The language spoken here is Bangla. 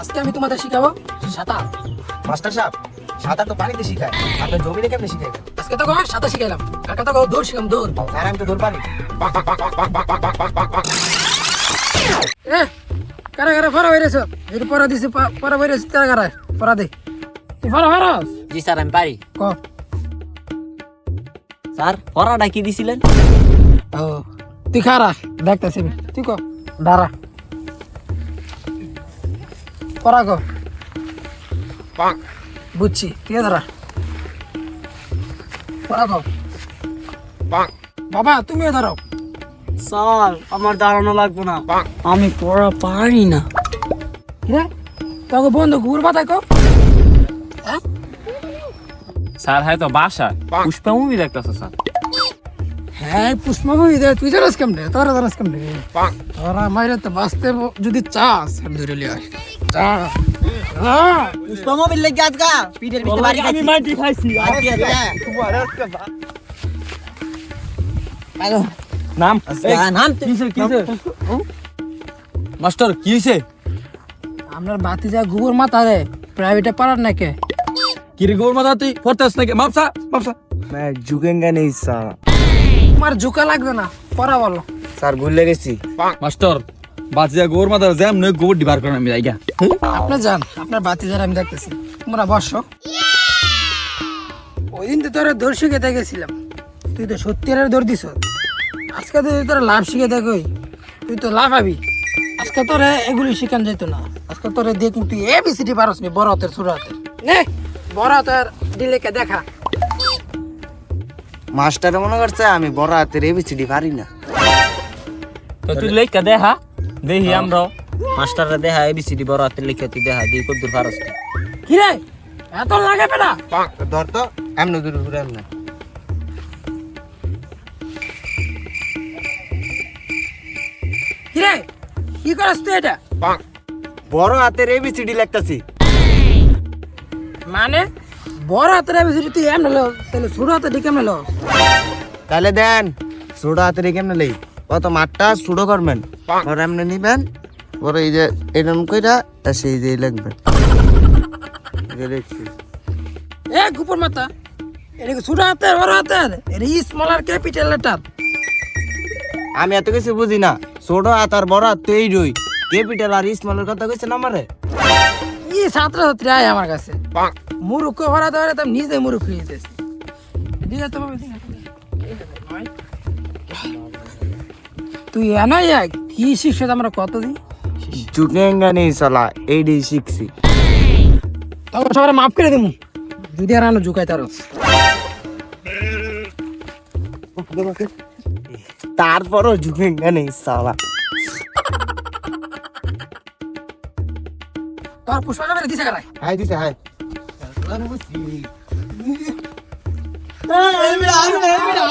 আজকে আমি তোমাদের শিখাবো সাঁতার। মাস্টার সাহেব সাঁতার তো পানিতে শিখায়। আপনার জমিতে কেমনে শিখাইবেন আজকে তো কয় সাঁতার শিখাইলাম। কাকা তো দৌড় শিখাম দৌড়। স্যার আমি তো দৌড় পারি। এ কারা কারা ফরা বাইরেছ? যদি পড়া দিছি পড়া বাইরেছ তারা কারা? পড়া দে। তুই ফরা ফরাস জি স্যার আমি পারি। ক? স্যার পড়াটা কি দিছিলেন? ও তুই খারা দেখতেছি তুই ক? দাঁড়া। পড়া ক বুঝছি তুই দাঁড়া পড়া ক বাবা তুমিও দাঁড়াও স্যার আমার দাঁড়ানো লাগবে না। আমি পড়া পারি না। রে? তোকে বন্ধু ঘুর বাতা কো। হ্যাঁ স্যার হয়তো বাসা পুষ্পা মুভি দেখতেছে স্যার। হ্যাঁ পুষ্পা বই দে তুই জানাস কেমনে তোরা জানাস কেমনে তোরা মাইরে তো বাঁচতে ব- যদি চাস আমি ধরে লিয়ে আস যা হ্যাঁ পুষ্পা মোবিল লেগে আজকা পিঠের ভিতরে বাড়ি খাইছি মাটি খাইছি নাম নাম মাস্টার কি হয়েছে আপনার বাতি যা গোবর মাথা রে প্রাইভেটে পারার নাকি কি রে গোর মাথা তুই পড়তেছ নাকি মাপসা মাপসা मैं झुकेंगे नहीं सर তোমার ঝুঁকা লাগবে না পড়া বলো। স্যার ভুলে গেছি। মাস্টার বাচ্চা গোর মাথা জ্যাম নয় গোবর ডিবার করে আমি যাইগা। আপনি যান আপনার বাতি যারা আমি দেখতেছি। তোমরা বস। ওই দিন তো তোরা দৌড় শিখে দেখেছিলাম তুই তো সত্যি আর দৌড় দিছ আজকে তো তোরা লাভ শিখে দেখোই তুই তো লাভ হবি আজকে তোরে এগুলি শিখান যেত না। আজকে তোরে দেখুন তুই এ বি সি ডি পারস নি বড় হাতের ছোট হাতের। নে বড় হাতের দিলেকে দেখা। মাস্টার মনে করছে আমি বড় হাতের এবিসিডি পারি না। তো তুই লেখা দেখা দেখি আমরা মাস্টাররা দেখা এবিসিডি বড় হাতে লিখে তুই দেখা দিই কত দূর পারস। কি রে? এত লাগে পেটা? ধর তো এমনি দূরে ঘুরে এমনি। কি রে? কি করস তুই এটা? বড় হাতের এবিসিডি লেখতাছি। মানে? বড় হাতের এবিসিডি তুই এমন লো তাহলে ছোট হাতে দিকে এমন লো তাহলে দেন ছোট হাতের কেমনে লেই কত মাঠটা ছোট করবেন? পরে এমনি নিবেন পরে এই যে এরকম কইরা সেই যে লিখছি। এ গুপুর মাথা এটা কি ছোট হাতের বড় হাতের? এটা স্মল আর ক্যাপিটাল লেটার আমি এত কিছু বুঝি না। ছোট হাত আর বড় হাত তো এই রই ক্যাপিটাল আর স্মলের কথা কইছে না আমারে? ই ছাত্র ছাত্রী আয় আমার কাছে। মুরুক্ষ ভরা ধরে তো নিজে মুরুখ হয়ে যেতেছে এদিকে তো তুই এনাই কি শিখছে আমরা কতদিন? ঝুঁকেঙ্গা নেই সালা এইডি শিখছি। তখন সবাই মাফ করে দিমু। যদি আর আনো ঝুঁকাই তার তারপরও নেই সালা তোর পুষ্পাটা বেড়ে দিছে কেন হাই দিছে হাই এই মিলা আর এই মিলা